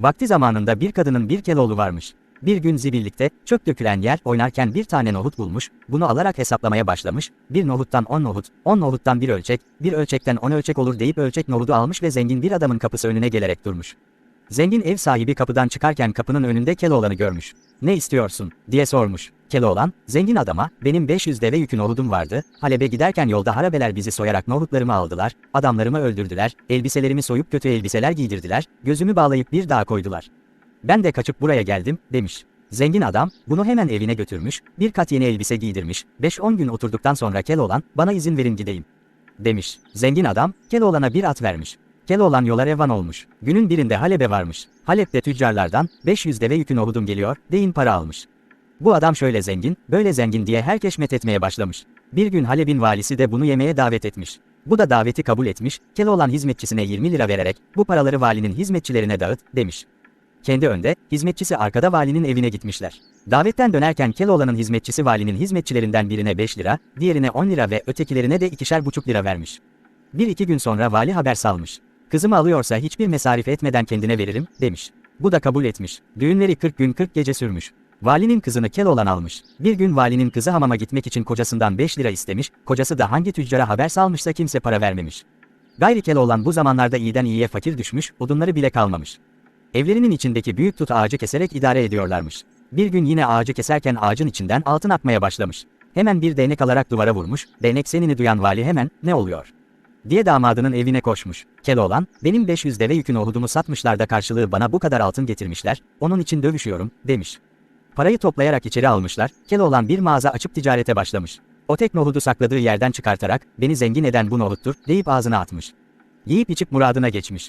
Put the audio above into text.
Vakti zamanında bir kadının bir Keloğlu varmış. Bir gün zibillikte çöp dökülen yer oynarken bir tane nohut bulmuş, bunu alarak hesaplamaya başlamış, bir nohuttan 10 nohut, 10 nohuttan bir ölçek, bir ölçekten 10 ölçek olur deyip ölçek nohudu almış ve zengin bir adamın kapısı önüne gelerek durmuş. Zengin ev sahibi kapıdan çıkarken kapının önünde Keloğlan'ı görmüş. Ne istiyorsun? diye sormuş. Keloğlan, zengin adama, benim 500 deve yükü nohudum vardı, Halep'e giderken yolda harabeler bizi soyarak nohutlarımı aldılar, adamlarımı öldürdüler, elbiselerimi soyup kötü elbiseler giydirdiler, gözümü bağlayıp bir dağa koydular. Ben de kaçıp buraya geldim, demiş. Zengin adam, bunu hemen evine götürmüş, bir kat yeni elbise giydirmiş, 5-10 gün oturduktan sonra Keloğlan, bana izin verin gideyim. Demiş. Zengin adam, Keloğlan'a bir at vermiş. Keloğlan yola revan olmuş. Günün birinde Halep'e varmış. Halep'te tüccarlardan 500 deve yükü nohudum geliyor, deyin para almış. Bu adam şöyle zengin, böyle zengin diye herkes methetmeye başlamış. Bir gün Halep'in valisi de bunu yemeye davet etmiş. Bu da daveti kabul etmiş, Keloğlan hizmetçisine 20 lira vererek, bu paraları valinin hizmetçilerine dağıt, demiş. Kendi önde, hizmetçisi arkada valinin evine gitmişler. Davetten dönerken Keloğlan'ın hizmetçisi valinin hizmetçilerinden birine 5 lira, diğerine 10 lira ve ötekilerine de ikişer buçuk lira vermiş. Bir iki gün sonra vali haber salmış. Kızımı alıyorsa hiçbir mesarif etmeden kendine veririm, demiş. Bu da kabul etmiş. Düğünleri 40 gün 40 gece sürmüş. Valinin kızını Keloğlan almış. Bir gün valinin kızı hamama gitmek için kocasından 5 lira istemiş, kocası da hangi tüccara haber salmışsa kimse para vermemiş. Gayri Keloğlan bu zamanlarda iyiden iyiye fakir düşmüş, odunları bile kalmamış. Evlerinin içindeki büyük tut ağacı keserek idare ediyorlarmış. Bir gün yine ağacı keserken ağacın içinden altın akmaya başlamış. Hemen bir değnek alarak duvara vurmuş, değnek senini duyan vali hemen, ne oluyor? diye damadının evine koşmuş. Keloğlan, benim 500 deve yükün ohudumu satmışlar da karşılığı bana bu kadar altın getirmişler, onun için dövüşüyorum, demiş. Parayı toplayarak içeri almışlar, Keloğlan bir mağaza açıp ticarete başlamış. O tek nohudu sakladığı yerden çıkartarak, beni zengin eden bu nohuttur, deyip ağzına atmış. Yiyip içip muradına geçmiş.